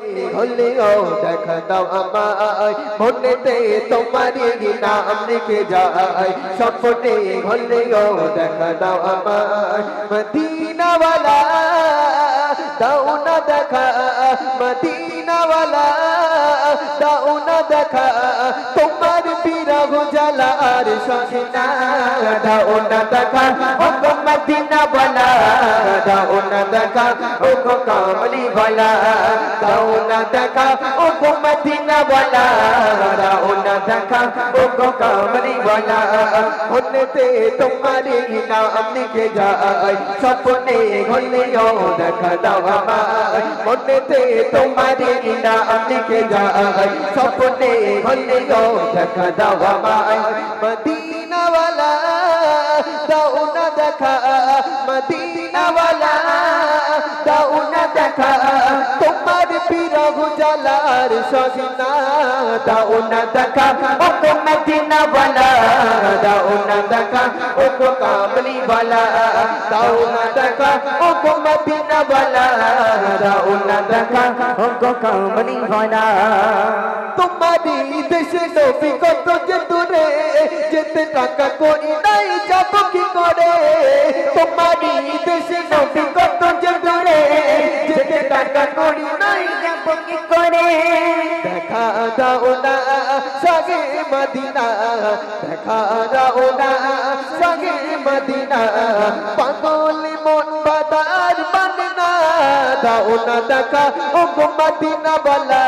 হলেও দেখা দাও আমায়। মনেতে তোমারই নাম লিখে যায়। স্বপ্নে হলেও দেখা দাও আমায়। মদিনাওয়ালা, দাও না দেখা। মদিনাওয়ালা, দাও না দেখা। তোমার বিরহ জ্বালার সখিনা দাও না দেখা। ও গো মদিনা বলা দাও না দেখা ও গো কামলি বলা দাও না দেখা ও গো মদিনা বলা দাও না দেখা ও গো কামলি বলা। মদিনাওয়ালা জ্বালার সজিনা দাও না দেখা ও গো মদিনাওয়ালা দাও না দেখা ও গো কামলি वाला দাও না দেখা ও গো মদিনাওয়ালা দাও না দেখা ও গো কামলি वाला তোমারই দেশে নবী কত যে দূরে যেতে টাকা করি নাই যাব কি করে তোমারই দেশে নবী কত যে দূরে যেতে টাকা করি নাই যাব কি করে? দেখা দাও না সগে মদিনা। দেখা দাও না সগে মদিনা। পাগল মন বাদার বাননা দাও না দেখা ও গো মদিনা বালা।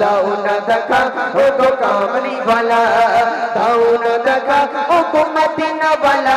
দাও না দেখা ও গো কামলি বালা। দাও না দেখা ও গো মদিনা বালা।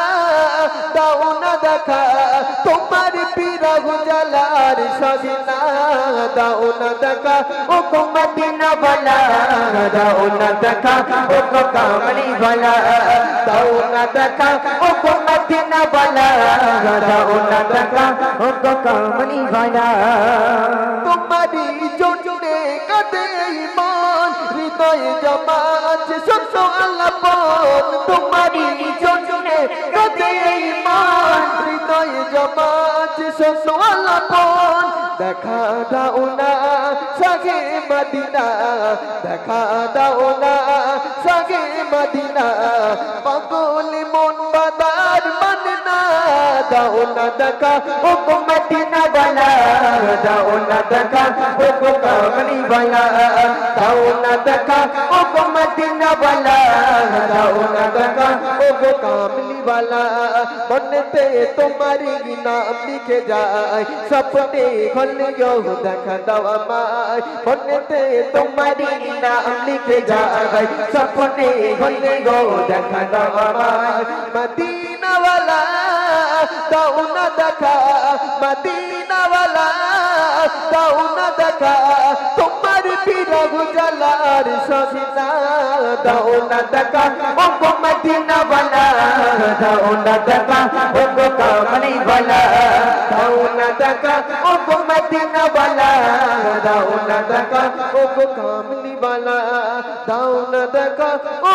দাও না দেখা। তোমার বিরহ জ্বালার সবিনা দাও না দেখা ও কুমদিনা বলা। দাও না দেখা ও কামলি বলা। দাও না দেখা ও কুমদিনা বলা। দাও না দেখা ও কামলি বলা। তোমারই জন্যে কাটে মান হৃদয় জমা আছে সত্য আলাপন তোমারই সত্য আল্লাহ পন দেখা দাও না সাগে মদিনা, দেখা দাও না সাগে মদিনা, পাগল মন বাদার মাননা দাও না দেখা ও মদিনা বালা দাও না দেখা ও কামলি বালা দাও না দেখা ও মদিনা কামলি বালা মনেতে তোমারি নাম লিখে যায় স্বপ্নে হলেও দেখা দাও আমায় মনেতে তোমারি নাম লিখে যায় স্বপ্নে হলেও দেখা দাও আমায় মদিনাওয়ালা দাও না দেখা মদিনাওয়ালা দাও না দেখা তোমার রঘু জলার সবিতা দাও না দকা ও গো মদিনা বালা দাও না দকা ও গো কামনি বালা দাও না দকা ও গো মদিনা বালা দাও না দকা ও গো কামনি বালা দাও না দকা ও